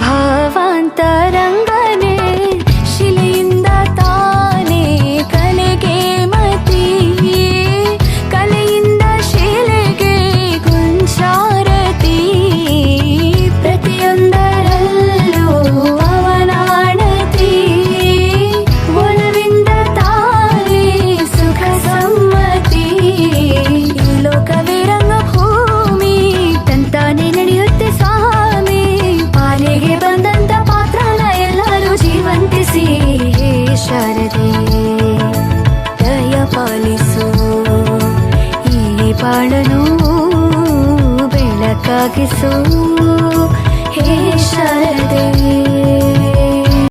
भावांतर ಬೆಳಕಾಗಿಸು ಹೇ ಶಾರದೆ